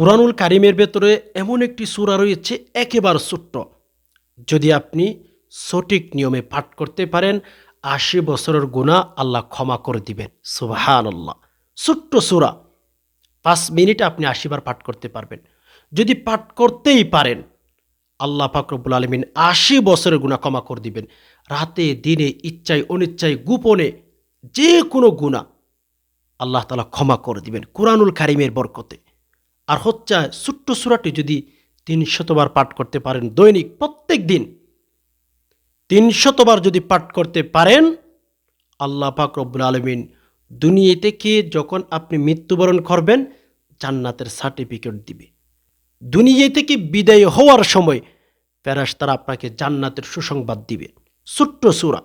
কোরআনুল কারিমের ভেতরে এমন একটি সুরা রয়েছে, একেবারে ছোট্ট। যদি আপনি সঠিক নিয়মে পাঠ করতে পারেন, আশি বছরের গুণা আল্লাহ ক্ষমা করে দিবেন। সুবাহান আল্লাহ ছোট্ট সুরা। পাঁচ মিনিট আপনি আশিবার পাঠ করতে পারবেন। যদি পাঠ করতেই পারেন, আল্লাহ ফাকরবুল আলমিন আশি বছরের গুণা ক্ষমা করে দিবেন। রাতে, দিনে, ইচ্ছায়, অনিচ্ছায়, গোপনে যে কোনো গুণা আল্লাহ তালা ক্ষমা করে দিবেন। কোরআনুল কারিমের বরকতে। আর হচ্ছে ছোট্ট সুরাটি যদি তিন শতবার পাঠ করতে পারেন, দৈনিক প্রত্যেক দিন তিন শতবার যদি পাঠ করতে পারেন, আল্লাহ পাক রব্বুল আলমিন দুনিয়া থেকে যখন আপনি মৃত্যুবরণ করবেন, জান্নাতের সার্টিফিকেট দিবে। দুনিয়া থেকে বিদায় হওয়ার সময় প্যারাস তারা আপনাকে জান্নাতের সুসংবাদ দিবে। ছোট্ট সুরা,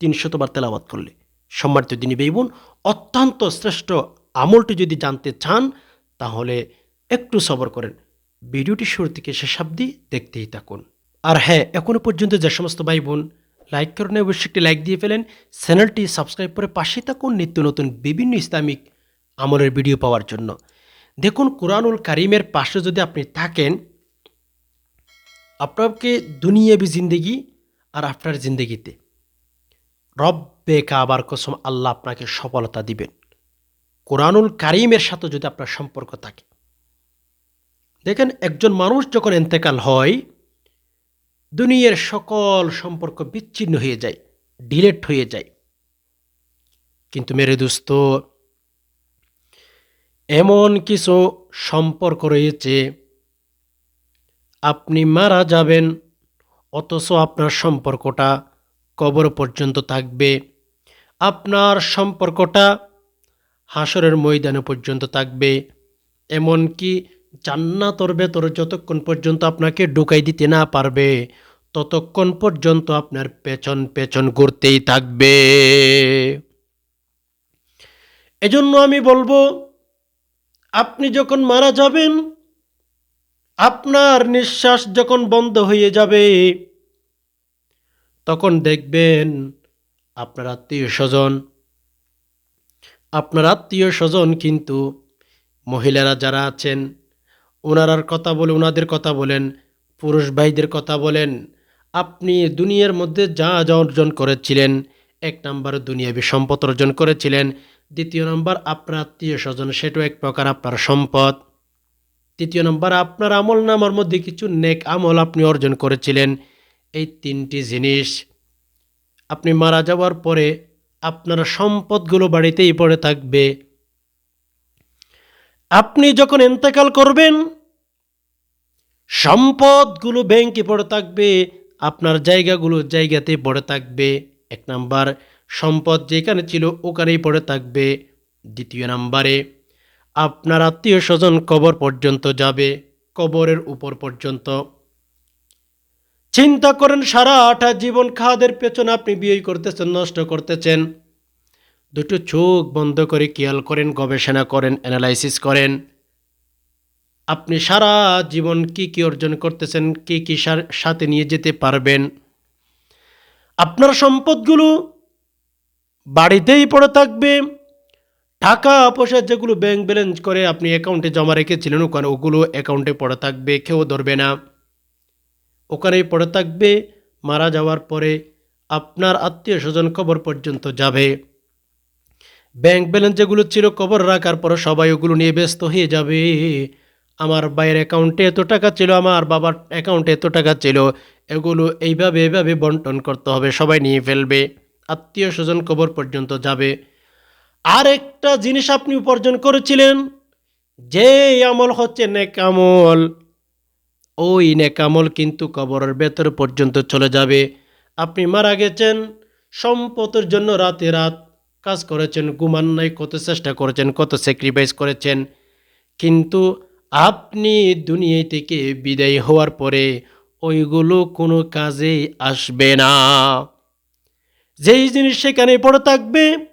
তিন শতবার তেলাবাদ করলে। সম্মানিত দিনী বেইবুন অত্যন্ত শ্রেষ্ঠ আমলটি যদি জানতে চান, তাহলে একটু সবর করেন। ভিডিওটি শুরু থেকে শেষ অবধি দেখতেই থাকুন। আর হ্যাঁ এখনও পর্যন্ত যে সমস্ত ভাই বোন লাইক করেন, অবশ্যই একটি লাইক দিয়ে ফেলেন। চ্যানেলটি সাবস্ক্রাইব করে পাশে থাকুন নিত্য নতুন বিভিন্ন ইসলামিক আমলের ভিডিও পাওয়ার জন্য। দেখুন, কোরআনুল কারিমের পাশে যদি আপনি থাকেন, আপনাকে দুনিয়াবি জিন্দেগি আর আপনার জিন্দেগিতে। রব্বে কাবার কসম আল্লাহ আপনাকে সফলতা দিবেন। কোরআনুল কারিমের সাথে যদি আপনার সম্পর্ক থাকে দেখেন, একজন মানুষ যখন এন্তেকাল হয়, দুনিয়ার সকল সম্পর্ক বিচ্ছিন্ন হয়ে যায়, ডিলেট হয়ে যায়। কিন্তু মেরে দোস্ত, এমন কিছু সম্পর্ক রয়েছে, আপনি মারা যাবেন, অথচ আপনার সম্পর্কটা কবর পর্যন্ত থাকবে। আপনার সম্পর্কটা হাসরের ময়দানে পর্যন্ত থাকবে। এমনকি জান্নাতর ভেতর যতক্ষণ পর্যন্ত আপনাকে ঢুকাই দিতে না পারবে, ততক্ষণ পর্যন্ত আপনার পেছন পেছন ঘুরতেই থাকবে। এজন্য আমি বলব, আপনি যখন মারা যাবেন, আপনার নিঃশ্বাস যখন বন্ধ হয়ে যাবে, তখন দেখবেন আপনার আত্মীয় স্বজন, আপনার আত্মীয় স্বজন কিন্তু মহিলারা যারা আছেন ওনারার কথা বলে ওনাদের কথা বলেন, পুরুষ ভাইদের কথা বলেন। আপনি দুনিয়ার মধ্যে যা যা অর্জন করেছিলেন, এক নম্বর দুনিয়াবী সম্পদ অর্জন করেছিলেন, দ্বিতীয় নম্বর আপনার আত্মীয় স্বজন, সেটাও এক প্রকার আপনার সম্পদ। তৃতীয় নম্বর আপনার আমল নামার মধ্যে কিছু নেক আমল আপনি অর্জন করেছিলেন, এই তিনটি জিনিস। আপনি মারা যাওয়ার পরে আপনার সম্পদগুলো বাড়িতেই পড়ে থাকবে আপনি যখন ইন্তেকাল করবেন, সম্পদগুলো ব্যাংকে পড়ে থাকবে, আপনার জায়গাগুলো জায়গাতে পড়ে থাকবে। এক নাম্বার, সম্পদ যেখানে ছিল ওখানেই পড়ে থাকবে। দ্বিতীয় নাম্বারে, আপনার আত্মীয় স্বজন কবর পর্যন্ত যাবে, কবরের উপর পর্যন্ত। চিন্তা করেন, সারাটা জীবন খাদের পেছনে আপনি বিয়ে করতেছেন, নষ্ট করতেছেন। দুটো চোখ বন্ধ করে খেয়াল করেন, গবেষণা করেন অ্যানালাইসিস করেন। আপনি সারা জীবন কি কি অর্জন করতেছেন, কি কি সাথে নিয়ে যেতে পারবেন? আপনার সম্পদগুলো বাড়িতেই পড়ে থাকবে। টাকা, পয়সা যেগুলো ব্যাংক ব্যালেন্স করে আপনি অ্যাকাউন্টে জমা রেখেছিলেন, ওখানে ওগুলো অ্যাকাউন্টে পড়ে থাকবে, কেউ ধরবে না। ওখানেই পড়ে থাকবে, মারা যাওয়ার পরে আপনার আত্মীয় স্বজন কবর পর্যন্ত যাবে। ব্যাংক ব্যালেন্স যেগুলো ছিল কবর রাখার পরে সবাই ওগুলো নিয়ে ব্যস্ত হয়ে যাবে। আমার বাইরের অ্যাকাউন্টে এত টাকা ছিল, আমার বাবার অ্যাকাউন্টে এত টাকা ছিল, এগুলো এইভাবে এইভাবে বন্টন করতে হবে, সবাই নিয়ে ফেলবে, আত্মীয় স্বজন কবর পর্যন্ত যাবে। আর একটা জিনিস আপনি উপার্জন করেছিলেন যে আমল হচ্ছে নেকামল ওই নেকামল কিন্তু কবরের ভেতর পর্যন্ত চলে যাবে। আপনি মারা গেছেন, সম্পদের জন্য রাতে রাত কাজ করেছেন ঘুমান নাই, কত চেষ্টা করেছেন, কত স্যাক্রিফাইস করেছেন। কিন্তু আপনি দুনিয়া থেকে বিদায় হওয়ার পরে ওইগুলো কোনো কাজে আসবে না। যেই জিনিস সেখানে পড়ে থাকবে।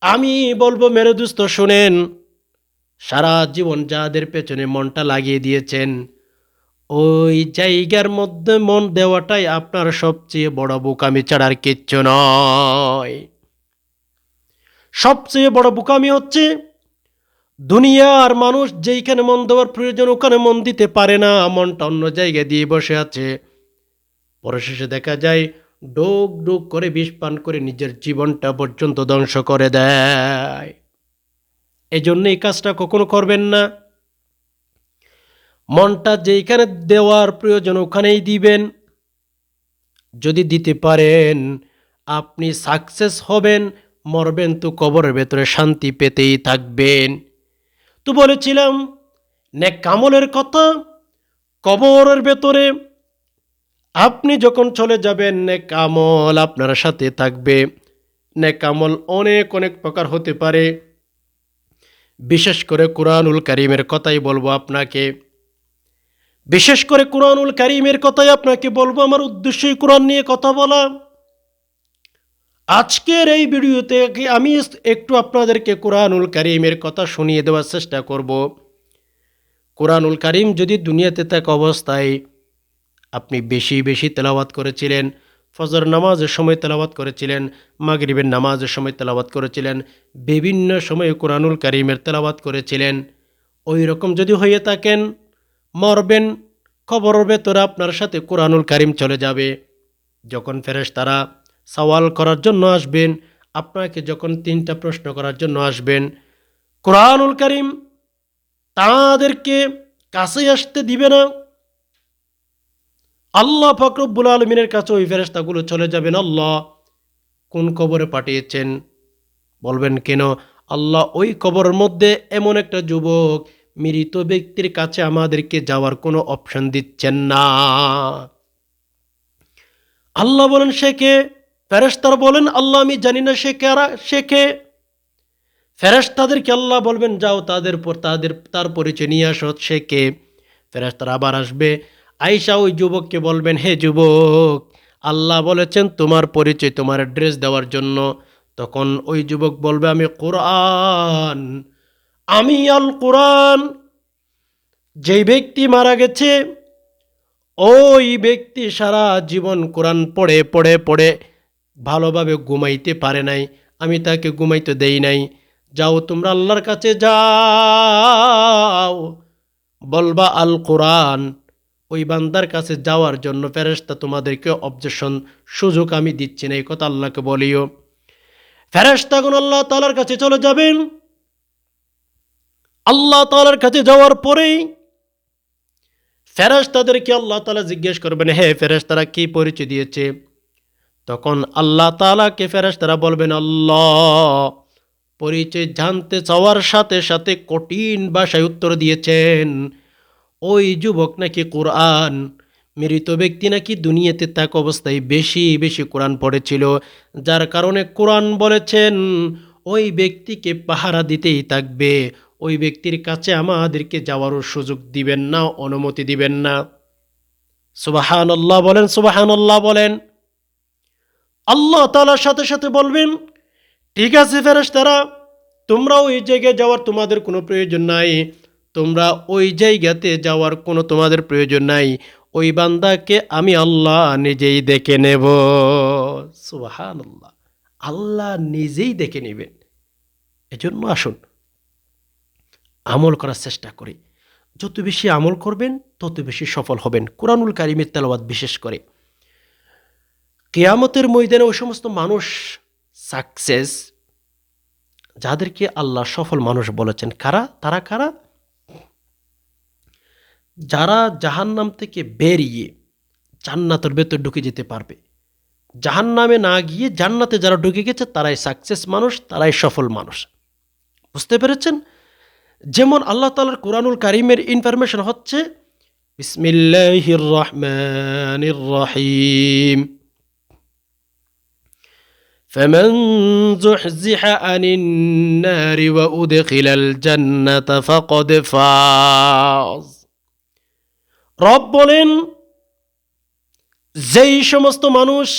আমি বলব, মেরে দুস্থ শোনেন, সারা জীবন যাদের পেছনে মনটা লাগিয়ে দিয়েছেন, ওই জায়গার মধ্যে মন দেওয়াটাই আপনার সবচেয়ে বড় বোকামি ছাড়ার কিচ্ছু নয়। সবচেয়ে বড় বোকামি হচ্ছে, দুনিয়ার মানুষ যেইখানে মন দেওয়ার প্রয়োজন ওখানে মন দিতে পারে না মনটা অন্য জায়গায় দিয়ে বসে আছে। পরে শেষে দেখা যায়, ডোক ডোক করে বিষ পান করে নিজের জীবনটা পর্যন্ত ধ্বংস করে দেয়। এই জন্য এই কাজটা কখনো করবেন না। মনটা যেইখানে দেওয়ার প্রয়োজন ওখানেই দিবেন। যদি দিতে পারেন, আপনি সাকসেস হবেন মরবেন তো কবরের ভেতরে শান্তি পেতেই থাকবেন। তো বলেছিলাম নেক কামলের কথা, কবরের ভেতরে আপনি যখন চলে যাবেন নেক আমল আপনার সাথে থাকবে। নেক আমল অনেক অনেক প্রকার হতে পারে। বিশেষ করে কোরআনুল কারিমের কথাই বলব আপনাকে। বিশেষ করে কোরআনুল কারিমের কথাই আপনাকে বলব। আমার উদ্দেশ্যই কোরআন নিয়ে কথা বলা। আজকের এই ভিডিওতে আমি একটু আপনাদেরকে কোরআনুল কারিমের কথা শুনিয়ে দেওয়ার চেষ্টা করব। কোরআনুল কারিম যদি দুনিয়াতে থাকা অবস্থায় আপনি বেশি বেশি তেলাওয়াত করেছিলেন, ফজর নামাজের সময় তেলাওয়াত করেছিলেন, মাগরিবের নামাজের সময় তেলাওয়াত করেছিলেন, বিভিন্ন সময়ে কোরআনুল কারিমের তেলাওয়াত করেছিলেন, ওই রকম যদি হয়ে থাকেন, মরবেন খবরের ভেতরে আপনার সাথে কোরআনুল কারিম চলে যাবে। যখন ফেরেশ তারা সওয়াল করার জন্য আসবেন, আপনাকে যখন তিনটা প্রশ্ন করার জন্য আসবেন, কোরআনুল কারিম তাদেরকে কাছে আসতে দিবে না। আল্লাহ ফকরব্বুল আলমিনের কাছে ওই ফেরেস্তাগুলো চলে যাবেন। আল্লাহ কোন কবরে পাঠিয়েছেন? বলবেন কেন? আল্লাহ ওই কবরের মধ্যে এমন একটা যুবক মৃত ব্যক্তির কাছে আমাদেরকে যাওয়ার কোনো অপশন দিচ্ছেন না। আল্লাহ বলেন, সে কে? ফেরেস্তারা বলেন, আল্লাহ আমি জানি না সে কারা, সে কে? ফেরেস্তাদেরকে আল্লাহ বলবেন, যাও তাদের পর, তাদের, তার পরিচয় নিয়ে আসো, সে কে? ফেরেস্তারা আবার আসবে। আইসা ওই যুবককে বলবেন, হে যুবক, আল্লাহ বলেছেন তোমার পরিচয়, তোমার ড্রেস দেওয়ার জন্য। তখন ওই যুবক বলবে, আমি কোরআন, আমি আল কোরআন। যেই ব্যক্তি মারা গেছে, ওই ব্যক্তি সারা জীবন কোরআন পড়ে পড়ে পড়ে ভালোভাবে ঘুমাইতে পারে নাই, আমি তাকে ঘুমাইতে দেই নাই। যাও, তোমরা আল্লাহর কাছে যাও। বলবা আল কোরআন ওই বান্দার কাছে যাওয়ার জন্য ফেরেস্তা তোমাদেরকে অবজেকশন সুযোগ আমি দিচ্ছি না, এই কথা আল্লাহকে বলিও। ফেরেস্তাগুন আল্লাহ তালার কাছে চলে যাবেন। আল্লাহ তালার কাছে যাওয়ার পরেই ফেরেস্তাদেরকে আল্লাহ তালা জিজ্ঞেস করবেন, হে ফেরেস্তারা কী পরিচয় দিয়েছে? তখন আল্লাহ তালাকে ফেরেস্তারা বলবেন, আল্লাহ, পরিচয় জানতে চাওয়ার সাথে সাথে কঠিন ভাষায় উত্তর দিয়েছেন, ওই যুবক নাকি কোরআন, মৃত ব্যক্তি নাকি দুনিয়াতে তাক অবস্থায় বেশি বেশি কোরআন পড়েছিল, যার কারণে কোরআন বলেছেন, ওই ব্যক্তিকে পাহারা দিতেই থাকবে, ওই ব্যক্তির কাছে আমাদেরকে যাওয়ারও সুযোগ দিবেন না, অনুমতি দিবেন না। সুবাহান বলেন সুবাহান বলেন। আল্লাহ তালার সাথে সাথে বলবেন, ঠিক আছে ফেরেস তারা তোমরা ওই জায়গায় যাওয়ার তোমাদের কোনো প্রয়োজন নাই। তোমরা ওই জায়গাতে যাওয়ার কোনো তোমাদের প্রয়োজন নাই। ওই বান্দাকে আমি আল্লাহ নিজেই দেখে নেব। সুবাহান আল্লাহ আল্লাহ নিজেই দেখে নেবেন। এজন্য আসুন, আমল করার চেষ্টা করি। যত বেশি আমল করবেন, তত বেশি সফল হবেন। কোরআনুল কারিমের তেলাওয়াত বিশেষ করে। কেয়ামতের ময়দানে ওই সমস্ত মানুষ সাকসেস যাদেরকে আল্লাহ সফল মানুষ বলেছেন, কারা? তারা কারা? যারা জাহান্নাম থেকে বেরিয়ে জান্নাতের ভেতর ঢুকে যেতে পারবে। জাহান্নামে না গিয়ে জান্নাতে যারা ঢুকে গেছে, তারাই সাকসেস মানুষ, তারাই সফল মানুষ। বুঝতে পেরেছেন? যেমন আল্লাহ তালার কোরআনুল কারিমের ইনফরমেশন হচ্ছে, বিসমিল্লাহির রহমানির রহিম। فمن زحزح عن النار وأدخل الجنة فقد فاز রব বলেন যেই সমস্ত মানুষ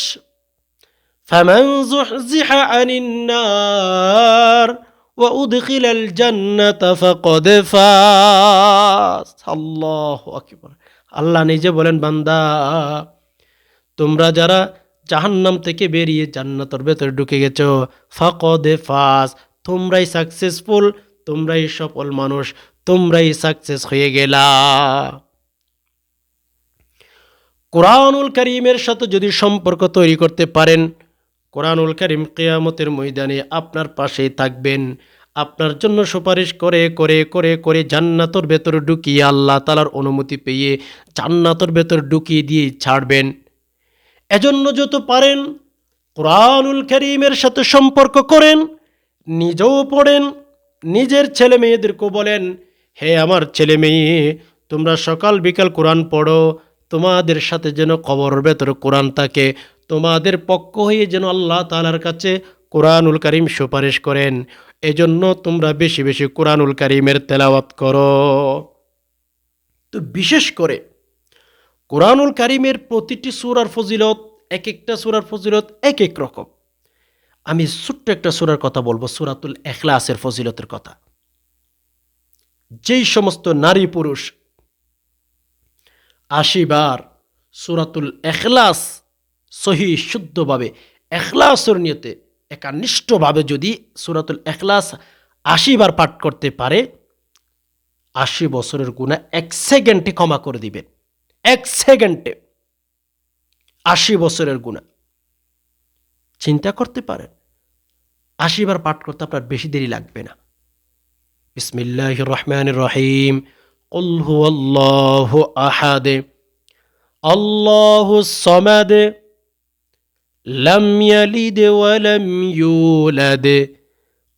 فمن زحزح عن النار وأدخل الجنة فقد فاز الله أكبر আল্লাহ নিজে বলেন বান্দা তোমরা যারা জাহান্নাম থেকে বেরিয়ে জান্নাতের ভেতরে ঢুকে গেছ। গেছো দে ফাস তোমরাই সাকসেসফুল তোমরাই সফল মানুষ, তোমরাই সাকসেস হয়ে গেলা। কোরআনুল করিমের সাথে যদি সম্পর্ক তৈরি করতে পারেন, কোরআনুল করিম কেয়ামতের ময়দানে আপনার পাশেই থাকবেন। আপনার জন্য সুপারিশ করে করে করে করে জান্নাতর ভেতরে ঢুকিয়ে আল্লাহ তালার অনুমতি পেয়ে জান্নাতর ভেতর ঢুকিয়ে দিয়ে ছাড়বেন। এজন্য যত পারেন, কোরআনুল করিমের সাথে সম্পর্ক করেন, নিজেও পড়েন, নিজের ছেলে মেয়েদেরকেও বলেন, হে আমার ছেলে মেয়ে, তোমরা সকাল বিকাল কোরআন পড়ো, তোমাদের সাথে যেন কবরের ভেতরে কোরআন থাকে, তোমাদের পক্ষ হয়ে যেন আল্লাহ তালার কাছে কোরআনুল করিম সুপারিশ করেন। এজন্য তোমরা বেশি বেশি কোরআনুল করিমের তেলাওয়াত করো। তো বিশেষ করে কোরআনুল কারিমের প্রতিটি সুরার ফজিলত এক একটা সুরার ফজিলত এক এক রকম। আমি ছোট্ট একটা সুরার কথা বলব, সুরাতুল এখলাসের ফজিলতের কথা। যেই সমস্ত নারী পুরুষ আশিবার সুরাতুল এখলাস সহি, শুদ্ধভাবে এখলাসর নিয়তে, একানিষ্ঠভাবে যদি সুরাতুল এখলাস আশিবার পাঠ করতে পারে, আশি বছরের গুণা এক সেকেন্ডে ক্ষমা করে দিবেন। এক সেকেন্ডে আশি বছরের গুণা চিন্তা করতে পারেন আশিবার পাঠ করতে আপনার বেশি দেরি লাগবে না বিসমিল্লাহ রহমান রহিম قل هو الله أحد الله الصمد لم يلد ولم يولد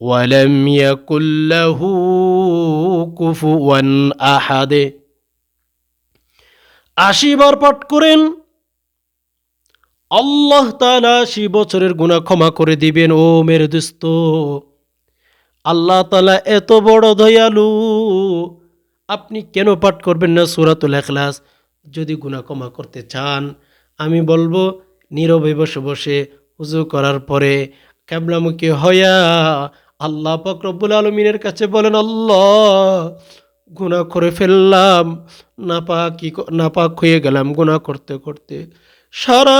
ولم يكن له كفوا أحد আশিবার পাঠ করেন। আল্লাহ তালা আশি বছরের গুণা ক্ষমা করে দিবেন, ও মেরে দোস্ত আল্লাহ তালা এত বড় দয়ালু। আপনি কেন পাঠ করবেন না সুরাতুল এখলাস যদি গুণা ক্ষমা করতে চান, আমি বলব, নীরবে বসে বসে উজু করার পরে ক্যাবলামুখী হইয়া আল্লাহ ফকরবুল আলমিনের কাছে বলেন, আল্লাহ গুণা করে ফেললাম, নাপাকি নাপাক হয়ে গেলাম গুণা করতে করতে। সারা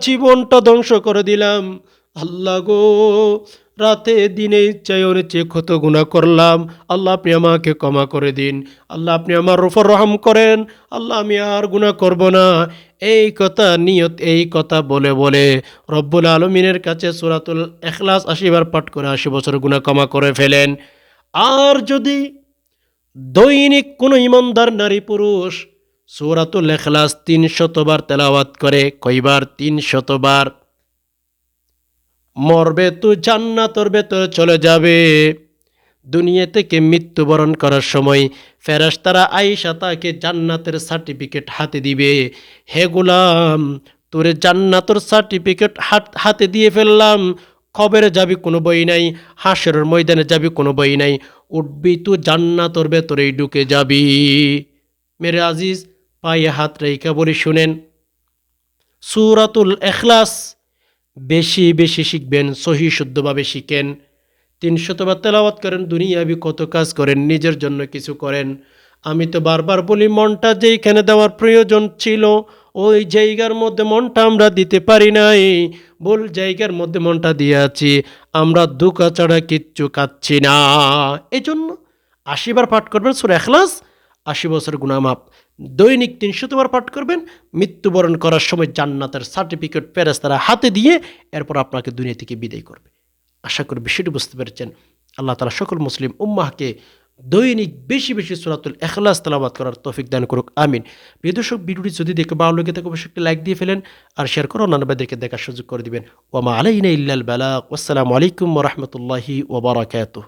জীবনটা ধ্বংস করে দিলাম। আল্লাহ গো, রাতে দিনে ইচ্ছায় অনিচ্ছে ক্ষত গুণা করলাম। আল্লাহ আপনি আমাকে ক্ষমা করে দিন। আল্লাহ আপনি আমার রফর রহম করেন। আল্লাহ আমি আর গুণা করব না। এই কথা নিয়ত, এই কথা বলে বলে রব্বুল আলমিনের কাছে সুরাতুল এখলাস আশিবার পাঠ করে আশি বছর গুণা ক্ষমা করে ফেলেন। আর যদি দৈনিক কোনো ইমানদার নারী পুরুষ সুরাতুল এখলাস তিন শতবার তেলাওয়াত করে। কইবার তিন শতবার মরবে তো জান্নাতর ভেতরে চলে যাবে। দুনিয়া থেকে মৃত্যুবরণ করার সময় ফেরাস্তারা আইসা তাকে জান্নাতের সার্টিফিকেট হাতে দিবে। হে গোলাম, তোরে জান্নাতর সার্টিফিকেট হাত হাতে দিয়ে ফেললাম। খবরে যাবি কোনো বই নাই হাঁসের ময়দানে যাবি কোনো বই নাই, উঠবি তো জান্নাতর ভেতরেই ঢুকে যাবি। মেরে আজিজ, পায়ে হাত রেখা বলে, শুনেন, সুরাতুল এখলাস বেশি বেশি শিখবেন, সহি শুদ্ধভাবে শিখেন। তিনশতবার তেলাওয়াত করেন, দুনিয়াবি কত কাজ করেন, নিজের জন্য কিছু করেন। আমি তো বারবার বলি, মনটা যেইখানে দেওয়ার প্রয়োজন ছিল ওই জায়গার মধ্যে মনটা আমরা দিতে পারি নাই। ভুল জায়গার মধ্যে মনটা দিয়ে আছি আমরা দুকা ছাড়া কিচ্ছু খাচ্ছি না। এজন্য আশিবার পাঠ করবেন সুর এখলাস আশি বছর গুণামাপ দৈনিক তিনশতবার পাঠ করবেন, মৃত্যুবরণ করার সময় জান্নাতের সার্টিফিকেট প্যারেস তারা হাতে দিয়ে এরপর আপনাকে দুনিয়া থেকে বিদায় করবে। আশা করি বিষয়টি বুঝতে পেরেছেন। আল্লাহ তালা সকল মুসলিম উম্মাহকে দৈনিক বেশি বেশি সুরাতুল এখলাস তালাবাদ করার তৌফিক দান করুক, আমিন। প্রিয় দর্শক, ভিডিওটি যদি দেখে ভালো লেগে থাকে, অবশ্যই একটি লাইক দিয়ে ফেলেন আর শেয়ার করে অন্যান্য ভাইদেরকে দেখার সুযোগ করে দিবেন। ওমা আলাইনা ইল্লাল বালাক আসসালামু আলাইকুম রহমতুল্লাহি ওবরাকাতুহ